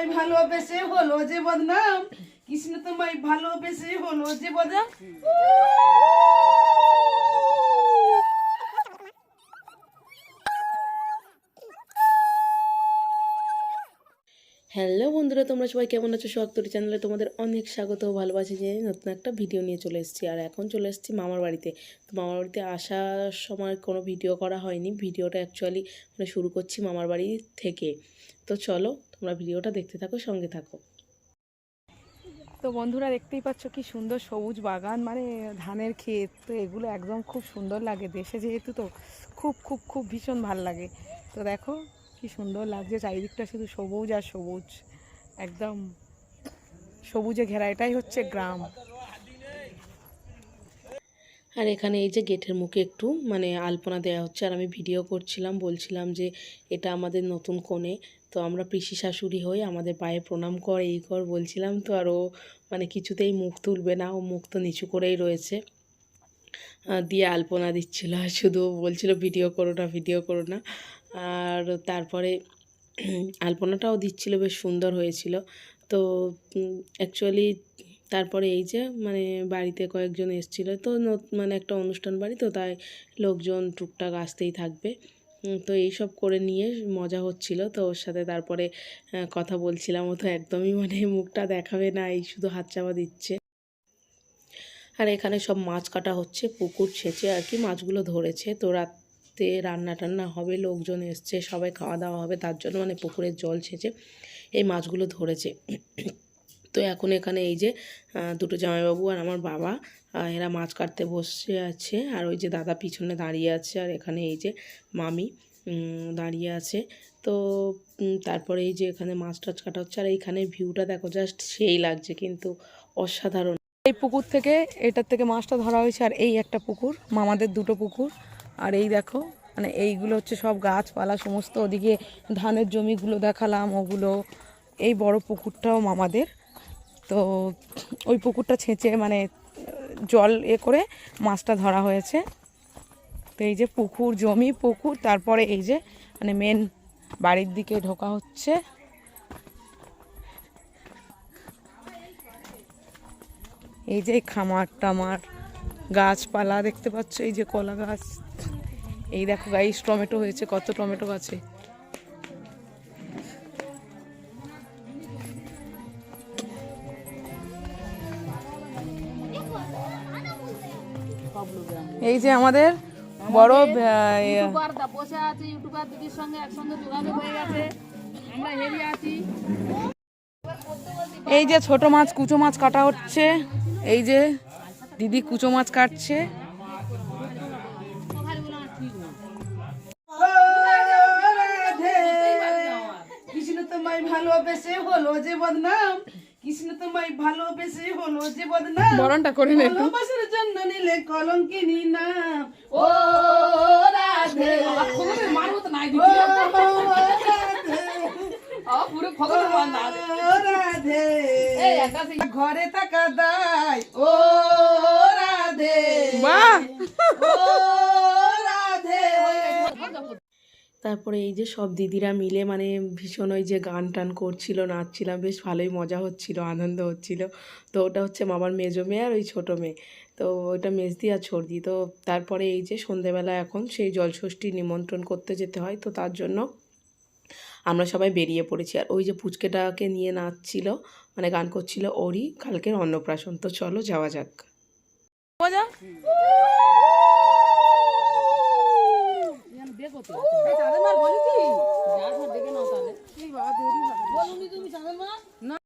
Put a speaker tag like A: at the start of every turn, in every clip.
A: তোমায় ভালোবেসে হলো যে বদনাম। কৃষ্ণ তোমায় ভালোবেসে হলো যে বদনাম।
B: হ্যালো বন্ধুরা, তোমরা সবাই কেমন আছো? শক্তরি চ্যানেলে তোমাদের অনেক স্বাগত ভালোবাসি যে নতুন একটা ভিডিও নিয়ে চলে এসেছি। আর এখন চলে এসেছি মামার বাড়িতে। তো মামার বাড়িতে আসার সময় কোনো ভিডিও করা হয়নি। ভিডিওটা অ্যাকচুয়ালি মানে শুরু করছি মামার বাড়ি থেকে। তো চলো তোমরা ভিডিওটা দেখতে থাকো সঙ্গে থাকো।
C: তো বন্ধুরা দেখতেই পাচ্ছ কি সুন্দর সবুজ বাগান মানে ধানের ক্ষেত তো এগুলো একদম খুব সুন্দর লাগে দেশে যেহেতু তো খুব খুব খুব ভীষণ ভালো লাগে। তো দেখো কি সুন্দর লাগছে চারিদিকটা শুধু সবুজ আর সবুজ একদম সবুজে ঘেরা এটাই হচ্ছে গ্রাম।
B: আর এখানে এই যে গেটের মুখে একটু মানে আলপনা দেওয়া হচ্ছে আর আমি ভিডিও করছিলাম বলছিলাম যে এটা আমাদের নতুন কোণে। তো আমরা পিসি শাশুড়ি হয়ে আমাদের পায়ে প্রণাম কর, এই কর বলছিলাম তো, আর ও মানে কিছুতেই মুখ তুলবে না, ও মুখ তো নিচু করেই রয়েছে। দিয়ে আলপনা দিচ্ছিল শুধু বলছিল, ভিডিও করো না, ভিডিও করো না। আর তারপরে আলপনাটাও দিচ্ছিল, বেশ সুন্দর হয়েছিল। তো অ্যাকচুয়ালি তারপরে এই যে মানে বাড়িতে কয়েকজন এসেছিল, তো মানে একটা অনুষ্ঠান বাড়ি, তো তাই লোকজন টুকটাক আসতেই থাকবে। তো এইসব করে নিয়ে মজা হচ্ছিল। তো ওর সাথে তারপরে কথা বলছিলাম। ও তো একদমই মানে মুখটা দেখাবে না, এই শুধু হাত চাপা দিচ্ছে। আর এখানে সব মাছ কাটা হচ্ছে, পুকুর ছেঁচে আর কি মাছগুলো ধরেছে। তো রাতে রান্না টান্না হবে, লোকজন এসছে, সবাই খাওয়া দাওয়া হবে, তার জন্য মানে পুকুরের জল ছেঁচে এই মাছগুলো ধরেছে। তো এখন এখানে এই যে দুটো জামাইবাবু আর আমার বাবা এরা মাছ কাটতে বসে আছে। আর ওই যে দাদা পিছনে দাঁড়িয়ে আছে আর এখানে এই যে মামি দাঁড়িয়ে আছে। তো তারপরে এই যে এখানে মাছ টাছ কাটা হচ্ছে। আর এইখানে ভিউটা দেখো জাস্ট সেই লাগছে কিন্তু অসাধারণ।
C: এই পুকুর থেকে, এটার থেকে মাছটা ধরা হয়েছে আর এই একটা পুকুর, মামাদের দুটো পুকুর। আর এই দেখো মানে এইগুলো হচ্ছে সব গাছপালা, সমস্ত ওদিকে ধানের জমিগুলো দেখালাম, ওগুলো। এই বড় পুকুরটাও মামাদের। তো, ওই পুকুরটা ছেঁচে মানে জল এ করে মাছটা ধরা হয়েছে। তো এই যে পুকুর, জমি, পুকুর, তারপরে এই যে মানে মেন বাড়ির দিকে ঢোকা হচ্ছে। এই যে খামার টামার গাছপালা দেখতে পাচ্ছ, এই যে কলা গাছ। এই দেখো গাইস টমেটো হয়েছে, কত টমেটো গাছে এই যে আমাদের বড় আহ,
D: ইউটিউবাররা বসে আছে ইউটিউবার দিদির সঙ্গে একসঙ্গে যোগাযোগ হয়ে গেছে। আমরা হেরি আছি।
C: এই যে ছোট মাছ কুচো মাছ কাটা হচ্ছে। এই যে দিদি কুচো মাছ কাটছে।
A: ভালোবেসে হলো যে বদনাম। কৃষ্ণ তোমায় ভালোবেসে হলো যে বদনাম।
C: বরণটা করে নে।
A: ভালোবাসার জন্য নিলে কলঙ্কিনী নাম। ও রাধে।
D: মারবো তো নাই খবর না
A: রাধে। ঘরে থাকা দায়। ও রাধে।
C: বাহ।
B: তারপরে এই যে সব দিদিরা মিলে মানে ভীষণ ওই যে গান টান করছিল নাচছিলাম বেশ ভালোই মজা হচ্ছিল আনন্দ হচ্ছিল। তো ওটা হচ্ছে মামার মেজো মেয়ে আর ওই ছোটো মেয়ে। তো ওইটা মেজদি আর ছর্দি। তো তারপরে এই যে সন্ধেবেলা এখন সেই জলষষ্ঠী নিমন্ত্রণ করতে যেতে হয়। তো তার জন্য আমরা সবাই বেরিয়ে পড়েছি। আর ওই যে পুচকেটাকে নিয়ে নাচছিল মানে গান করছিল ওরই কালকের অন্নপ্রাশন। তো চলো যাওয়া যাক।
C: মজা
D: চাঁদের মার বলেছি যা দেখে নাও তাহলে। বলুনি তুমি চাঁদের মার না।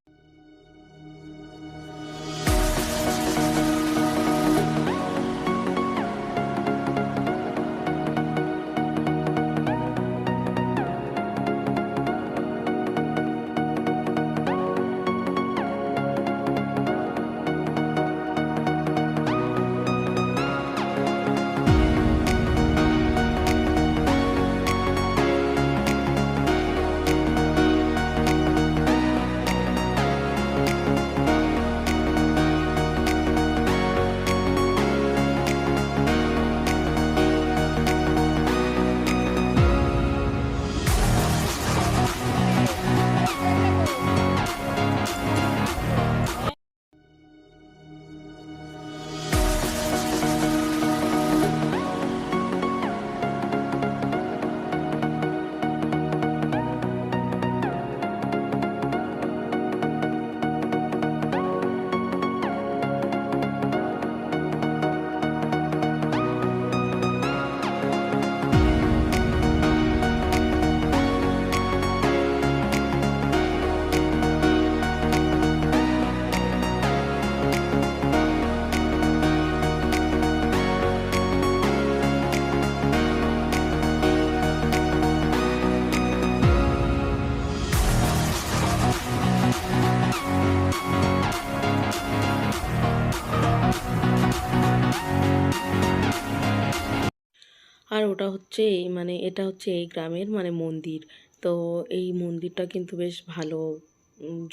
B: আর ওটা হচ্ছে এই মানে এটা হচ্ছে এই গ্রামের মানে মন্দির। তো এই মন্দিরটা কিন্তু বেশ ভালো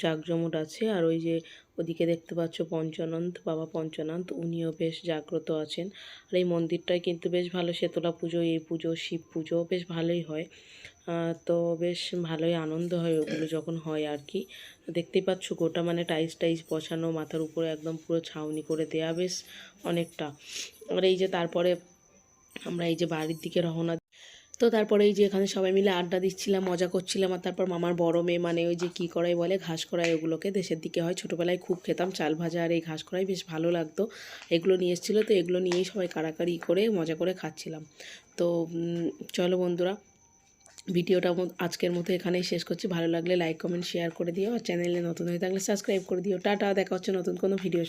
B: জাঁকজমট আছে। আর ওই যে ওদিকে দেখতে পাচ্ছ পঞ্চানন্দ, বাবা পঞ্চানন্দ, উনিও বেশ জাগ্রত আছেন। আর এই মন্দিরটায় কিন্তু বেশ ভালো শেতলা পুজো, এই পুজো, শিব পুজো বেশ ভালোই হয়। তো বেশ ভালোই আনন্দ হয় ওগুলো যখন হয় আর কি। দেখতেই পাচ্ছ গোটা মানে টাইস টাইস বসানো, মাথার উপরে একদম পুরো ছাউনি করে দেয়া বেশ অনেকটা। আর এই যে তারপরে আমরা এই যে বাড়ির দিকে রওনা তো তারপরে এই যে এখানে সবাই মিলে আড্ডা দিচ্ছিলাম, মজা করছিলাম আর তারপর মামার বড় মেয়ে মানে ওই যে কী করাই বলে ঘাস করাই ওগুলোকে দেশের দিকে হয়। ছোটোবেলায় খুব খেতাম চাল ভাজা আর এই ঘাস করাই বেশ ভালো লাগতো। এগুলো নিয়ে এসেছিল তো এগুলো নিয়েই সবাই কাড়াকাড়ি করে মজা করে খাচ্ছিলাম। তো চলো বন্ধুরা, ভিডিওটা আজকের মতো এখানেই শেষ করছি। ভালো লাগলে লাইক কমেন্ট শেয়ার করে দিও। আর চ্যানেলে নতুন হয়ে থাকলে সাবস্ক্রাইব করে দিও। টাটা, দেখা হচ্ছে নতুন কোনো ভিডিও